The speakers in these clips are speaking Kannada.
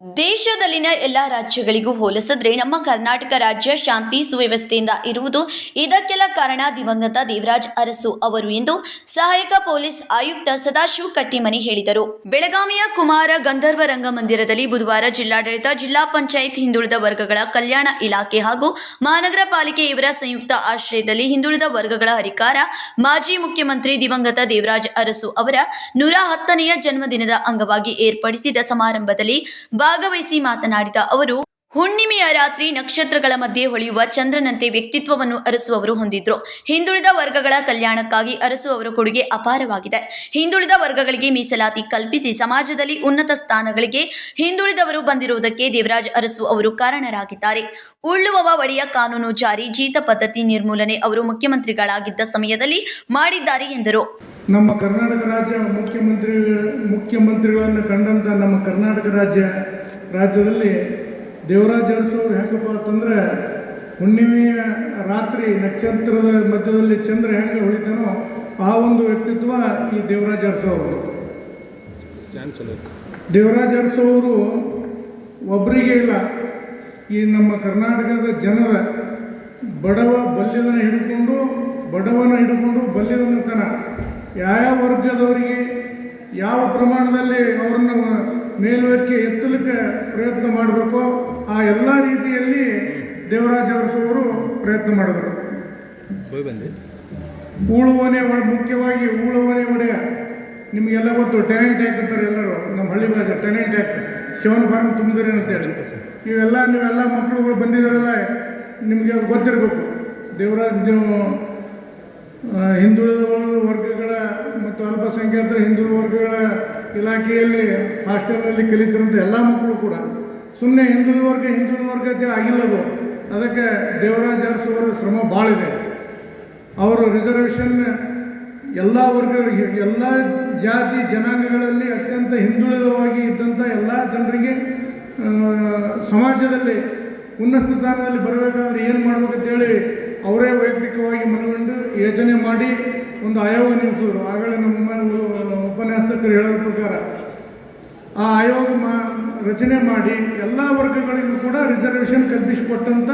ದೇಶದಲ್ಲಿನ ಎಲ್ಲ ರಾಜ್ಯಗಳಿಗೂ ಹೋಲಿಸಿದ್ರೆ ನಮ್ಮ ಕರ್ನಾಟಕ ರಾಜ್ಯ ಶಾಂತಿ ಸುವ್ಯವಸ್ಥೆಯಿಂದ ಇರುವುದು ಇದಕ್ಕೆಲ್ಲ ಕಾರಣ ದಿವಂಗತ ದೇವರಾಜ್ ಅರಸು ಅವರು ಎಂದು ಸಹಾಯಕ ಪೊಲೀಸ್ ಆಯುಕ್ತ ಸದಾಶಿವ ಕಟ್ಟಿಮನಿ ಹೇಳಿದರು. ಬೆಳಗಾವಿಯ ಕುಮಾರ ಗಂಧರ್ವ ರಂಗಮಂದಿರದಲ್ಲಿ ಬುಧವಾರ ಜಿಲ್ಲಾಡಳಿತ, ಜಿಲ್ಲಾ ಪಂಚಾಯತ್ ಹಿಂದುಳಿದ ವರ್ಗಗಳ ಕಲ್ಯಾಣ ಇಲಾಖೆ ಹಾಗೂ ಮಹಾನಗರ ಪಾಲಿಕೆ ಇವರ ಸಂಯುಕ್ತ ಆಶ್ರಯದಲ್ಲಿ ಹಿಂದುಳಿದ ವರ್ಗಗಳ ಹರಿಕಾರ ಮಾಜಿ ಮುಖ್ಯಮಂತ್ರಿ ದಿವಂಗತ ದೇವರಾಜ್ ಅರಸು ಅವರ ನೂರ ಹತ್ತನೆಯ ಜನ್ಮದಿನದ ಅಂಗವಾಗಿ ಏರ್ಪಡಿಸಿದ ಸಮಾರಂಭದಲ್ಲಿ ಭಾಗವಹಿಸಿ ಮಾತನಾಡಿದ ಅವರು, ಹುಣ್ಣಿಮೆಯ ರಾತ್ರಿ ನಕ್ಷತ್ರಗಳ ಮಧ್ಯೆ ಹೊಳೆಯುವ ಚಂದ್ರನಂತೆ ವ್ಯಕ್ತಿತ್ವವನ್ನು ಅರಸುವವರು ಹೊಂದಿದ್ರು. ಹಿಂದುಳಿದ ವರ್ಗಗಳ ಕಲ್ಯಾಣಕ್ಕಾಗಿ ಅರಸುವವರ ಕೊಡುಗೆ ಅಪಾರವಾಗಿದೆ. ಹಿಂದುಳಿದ ವರ್ಗಗಳಿಗೆ ಮೀಸಲಾತಿ ಕಲ್ಪಿಸಿ ಸಮಾಜದಲ್ಲಿ ಉನ್ನತ ಸ್ಥಾನಗಳಿಗೆ ಹಿಂದುಳಿದವರು ಬಂದಿರುವುದಕ್ಕೆ ದೇವರಾಜ್ ಅರಸು ಅವರು ಕಾರಣರಾಗಿದ್ದಾರೆ. ಉಳ್ಳುವವ ಒಡೆಯ ಕಾನೂನು ಜಾರಿ, ಜೀತ ಪದ್ಧತಿ ನಿರ್ಮೂಲನೆ ಅವರು ಮುಖ್ಯಮಂತ್ರಿಗಳಾಗಿದ್ದ ಸಮಯದಲ್ಲಿ ಮಾಡಿದ್ದಾರೆ ಎಂದರು. ನಮ್ಮ ಕರ್ನಾಟಕ ರಾಜ್ಯ ಮುಖ್ಯಮಂತ್ರಿ ಮುಖ್ಯಮಂತ್ರಿಗಳನ್ನು ಕಂಡಂತ ನಮ್ಮ ಕರ್ನಾಟಕ ರಾಜ್ಯ ರಾಜ್ಯದಲ್ಲಿ ದೇವರಾಜ ಅರಸು ಅವ್ರು ಹೆಂಗಪ್ಪ ಅಂತಂದ್ರೆ ಹುಣ್ಣಿಮೆಯ ರಾತ್ರಿ ನಕ್ಷತ್ರದ ಮಧ್ಯದಲ್ಲಿ ಚಂದ್ರ ಹೆಂಗೆ ಹೊಳಿತಾನೋ ಆ ಒಂದು ವ್ಯಕ್ತಿತ್ವ ಈ ದೇವರಾಜ ಅರಸು ಅವರು ದೇವರಾಜ ಅರಸು ಅವರು ಒಬ್ಬರಿಗೆ ಇಲ್ಲ. ಈ ನಮ್ಮ ಕರ್ನಾಟಕದ ಜನರ ಬಡವ ಬಲ್ಯದನ ಹಿಡ್ಕೊಂಡು, ಬಡವನ ಹಿಡ್ಕೊಂಡು ಬಲ್ಯದನ ತನ ಯಾವ ವರ್ಗದವರಿಗೆ ಯಾವ ಪ್ರಮಾಣದಲ್ಲಿ ಅವರನ್ನು ಮೇಲ್ವಕ್ಕೆ ಎತ್ತಲಿಕ್ಕೆ ಪ್ರಯತ್ನ ಮಾಡಬೇಕು. ಆ ಎಲ್ಲ ರೀತಿಯಲ್ಲಿ ದೇವರಾಜ ಅವರು ಪ್ರಯತ್ನ ಮಾಡಿದರು. ಊಳುವನೆ ಮುಖ್ಯವಾಗಿ ಊಳುವನೆ ಒಡೆಯ ನಿಮಗೆಲ್ಲ ಗೊತ್ತು ಟೆನೆಂಟ್ ಆ್ಯಕ್ಟ್ ಅಂತಾರೆ ಎಲ್ಲರೂ. ನಮ್ಮ ಹಳ್ಳಿ ಭಾಷೆ ಟೆನೆಂಟ್ ಆ್ಯಕ್ಟ್ ಶಿವನ್ ಫಾರ್ಮ್ ತುಂಬಿದ್ರಿ ಅಂತೇಳಿ ಇವೆಲ್ಲ ನೀವೆಲ್ಲ ಮಕ್ಕಳುಗಳು ಬಂದಿದ್ದಾರಲ್ಲ ನಿಮಗೆ ಅದು ಗೊತ್ತಿರಬೇಕು. ದೇವರಾಜ ನೀವು ಹಿಂದುಳಿದ ವರ್ಗಗಳ ಮತ್ತು ಅಲ್ಪಸಂಖ್ಯಾತ ಹಿಂದುಳಿದ ವರ್ಗಗಳ ಇಲಾಖೆಯಲ್ಲಿ ಹಾಸ್ಟೆಲ್ನಲ್ಲಿ ಕಲಿತಿರುವಂಥ ಎಲ್ಲ ಮಕ್ಕಳು ಕೂಡ ಸುಮ್ಮನೆ ಹಿಂದುಳಿದ ವರ್ಗ, ಹಿಂದುಳಿದ ವರ್ಗಕ್ಕೆ ಆಗಿಲ್ಲದು, ಅದಕ್ಕೆ ದೇವರಾಜ್ ಅರಸು ಅವರ ಶ್ರಮ ಭಾಳ ಇದೆ ಅವರು ರಿಸರ್ವೇಷನ್ ಎಲ್ಲ ವರ್ಗಗಳಿಗೆ ಎಲ್ಲ ಜಾತಿ ಜನಾಂಗಗಳಲ್ಲಿ ಅತ್ಯಂತ ಹಿಂದುಳಿದವಾಗಿ ಇದ್ದಂಥ ಎಲ್ಲ ಜನರಿಗೆ ಸಮಾಜದಲ್ಲಿ ಉನ್ನತ ಸ್ಥಾನದಲ್ಲಿ ಬರಬೇಕಾದ್ರೆ ಏನು ಮಾಡ್ಬೇಕಂತೇಳಿ ಅವರೇ ವೈಯಕ್ತಿಕವಾಗಿ ಮನಗಂಡು ಯೋಚನೆ ಮಾಡಿ ಒಂದು ಆಯೋಗ ನಿಲ್ಲಿಸಿದ್ರು ಆಗಲೇ ನಮ್ಮ ಉಪನ್ಯಾಸಕರು ಹೇಳೋ ಪ್ರಕಾರ, ಆ ಆಯೋಗ ರಚನೆ ಮಾಡಿ ಎಲ್ಲ ವರ್ಗಗಳಿಗೂ ಕೂಡ ರಿಸರ್ವೇಷನ್ ಕಲ್ಪಿಸಿಕೊಟ್ಟಂತ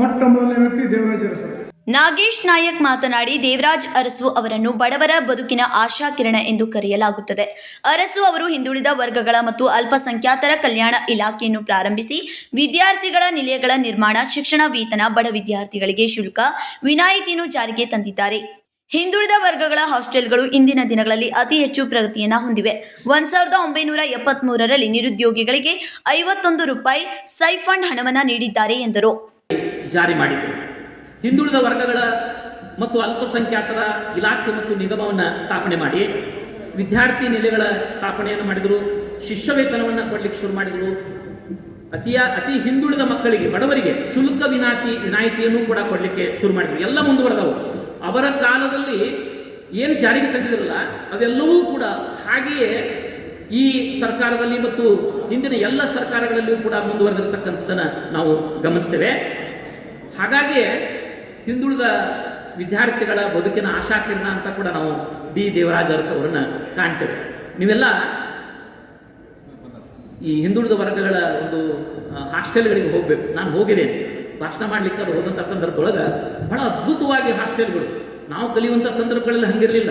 ಮೊಟ್ಟ ಮೊದಲನೇ ವ್ಯಕ್ತಿ ದೇವರಾಜ ಅರಸು ನಾಗೇಶ್ ನಾಯಕ್ ಮಾತನಾಡಿ, ದೇವರಾಜ್ ಅರಸು ಅವರನ್ನು ಬಡವರ ಬದುಕಿನ ಆಶಾಕಿರಣ ಎಂದು ಕರೆಯಲಾಗುತ್ತದೆ. ಅರಸು ಅವರು ಹಿಂದುಳಿದ ವರ್ಗಗಳ ಮತ್ತು ಅಲ್ಪಸಂಖ್ಯಾತರ ಕಲ್ಯಾಣ ಇಲಾಖೆಯನ್ನು ಪ್ರಾರಂಭಿಸಿ, ವಿದ್ಯಾರ್ಥಿಗಳ ನಿಲಯಗಳ ನಿರ್ಮಾಣ, ಶಿಕ್ಷಣ, ವೇತನ, ಬಡ ವಿದ್ಯಾರ್ಥಿಗಳಿಗೆ ಶುಲ್ಕ, ವಿನಾಯಿತಿಯನ್ನು ಜಾರಿಗೆ ತಂದಿದ್ದಾರೆ. ಹಿಂದುಳಿದ ವರ್ಗಗಳ ಹಾಸ್ಟೆಲ್ಗಳು ಇಂದಿನ ದಿನಗಳಲ್ಲಿ ಅತಿ ಹೆಚ್ಚು ಪ್ರಗತಿಯನ್ನ ಹೊಂದಿವೆ. ಒಂದ್ ಸಾವಿರದ ಒಂಬೈನೂರ ಎಪ್ಪತ್ಮೂರರಲ್ಲಿ ನಿರುದ್ಯೋಗಿಗಳಿಗೆ ಐವತ್ತೊಂದು ರೂಪಾಯಿ ಸೈಫಂಡ್ ಹಣವನ್ನು ನೀಡಿದ್ದಾರೆ ಎಂದರು. ಜಾರಿ ಮಾಡಿದ್ರು. ಹಿಂದುಳಿದ ವರ್ಗಗಳ ಮತ್ತು ಅಲ್ಪಸಂಖ್ಯಾತರ ಇಲಾಖೆ ಮತ್ತು ನಿಗಮವನ್ನು ಸ್ಥಾಪನೆ ಮಾಡಿ ವಿದ್ಯಾರ್ಥಿ ನಿಲಯಗಳ ಸ್ಥಾಪನೆಯನ್ನು ಮಾಡಿದರು ಶಿಷ್ಯ ವೇತನವನ್ನು ಕೊಡ್ಲಿಕ್ಕೆ ಶುರು ಮಾಡಿದರು. ಅತಿಯ, ಅತಿ ಹಿಂದುಳಿದ ಮಕ್ಕಳಿಗೆ, ಬಡವರಿಗೆ ಶುಲ್ಕ ವಿನಾಯಿತಿ, ವಿನಾಯಿತಿಯನ್ನು ಕೂಡ ಕೊಡಲಿಕ್ಕೆ ಶುರು ಮಾಡಿದರು. ಎಲ್ಲ ಮುಂದುವರೆದವು. ಅವರ ಕಾಲದಲ್ಲಿ ಏನು ಜಾರಿಗೆ ತಂದಿದ್ರಲ್ಲ ಅವೆಲ್ಲವೂ ಕೂಡ ಹಾಗೆಯೇ ಈ ಸರ್ಕಾರದಲ್ಲಿ ಮತ್ತು ಹಿಂದಿನ ಎಲ್ಲ ಸರ್ಕಾರಗಳಲ್ಲಿಯೂ ಕೂಡ ಮುಂದುವರೆದಿರ್ತಕ್ಕಂಥದ್ದನ್ನು ನಾವು ಗಮನಿಸ್ತೇವೆ. ಹಾಗಾಗಿಯೇ ಹಿಂದುಳಿದ ವಿದ್ಯಾರ್ಥಿಗಳ ಬದುಕಿನ ಆಶಾಕಿರಣ ಅಂತ ಕೂಡ ನಾವು ಡಿ. ದೇವರಾಜ ಅರಸ್ ಅವರನ್ನು ಕಾಣ್ತೇವೆ. ನೀವೆಲ್ಲ ಈ ಹಿಂದುಳಿದ ವರ್ಗಗಳ ಒಂದು ಹಾಸ್ಟೆಲ್ಗಳಿಗೆ ಹೋಗಬೇಕು. ನಾನು ಹೋಗಿದ್ದೇನೆ. ಭಾಷಣ ಮಾಡ್ಲಿಕ್ಕೆ ಅದು ಹೋದಂಥ ಸಂದರ್ಭದೊಳಗೆ ಬಹಳ ಅದ್ಭುತವಾಗಿ ಹಾಸ್ಟೆಲ್ಗಳು. ನಾವು ಕಲಿಯುವಂಥ ಸಂದರ್ಭಗಳಲ್ಲಿ ಹಂಗಿರಲಿಲ್ಲ.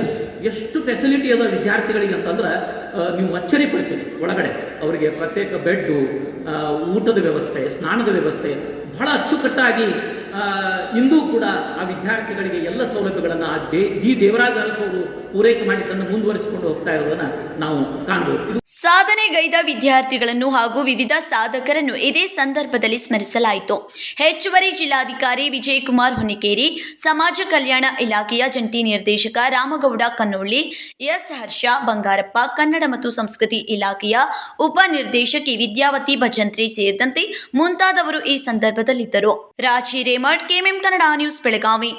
ಎಷ್ಟು ಫೆಸಿಲಿಟಿ ಅದ ವಿದ್ಯಾರ್ಥಿಗಳಿಗೆ ಅಂತಂದ್ರೆ ನೀವು ಅಚ್ಚರಿ ಪಡ್ತೀರಿ ಒಳಗಡೆ. ಅವರಿಗೆ ಪ್ರತ್ಯೇಕ ಬೆಡ್ಡು ಊಟದ ವ್ಯವಸ್ಥೆ, ಸ್ನಾನದ ವ್ಯವಸ್ಥೆ ಬಹಳ ಅಚ್ಚುಕಟ್ಟಾಗಿ ಇಂದೂ ಕೂಡ ಆ ವಿದ್ಯಾರ್ಥಿಗಳಿಗೆ ಎಲ್ಲ ಸೌಲಭ್ಯಗಳನ್ನು ಆ ದೇ ಡಿ ದೇವರಾಜ ಅರಸು ಅವರು ಪೂರೈಕೆ ಮಾಡಿದ್ದನ್ನು ಮುಂದುವರಿಸಿಕೊಂಡು ಹೋಗ್ತಾ ಇರೋದನ್ನ ನಾವು ಕಾಣ್ಬೋದು. ಸಾಧನೆಗೈದ ವಿದ್ಯಾರ್ಥಿಗಳನ್ನು ಹಾಗೂ ವಿವಿಧ ಸಾಧಕರನ್ನು ಇದೇ ಸಂದರ್ಭದಲ್ಲಿ ಸ್ಮರಿಸಲಾಯಿತು. ಹೆಚ್ಚುವರಿ ಜಿಲ್ಲಾಧಿಕಾರಿ ವಿಜಯಕುಮಾರ್ ಹುನಿಕೇರಿ, ಸಮಾಜ ಕಲ್ಯಾಣ ಇಲಾಖೆಯ ಜಂಟಿ ನಿರ್ದೇಶಕ ರಾಮಗೌಡ ಕನ್ನೋಳ್ಳಿ ಎಸ್ ಹರ್ಷ ಬಂಗಾರಪ್ಪ, ಕನ್ನಡ ಮತ್ತು ಸಂಸ್ಕೃತಿ ಇಲಾಖೆಯ ಉಪ ನಿರ್ದೇಶಕಿ ವಿದ್ಯಾವತಿ ಭಜಂತ್ರಿ ಸೇರಿದಂತೆ ಮುಂತಾದವರು ಈ ಸಂದರ್ಭದಲ್ಲಿದ್ದರು. Raji Remath KMM Kannada news, Belagavi.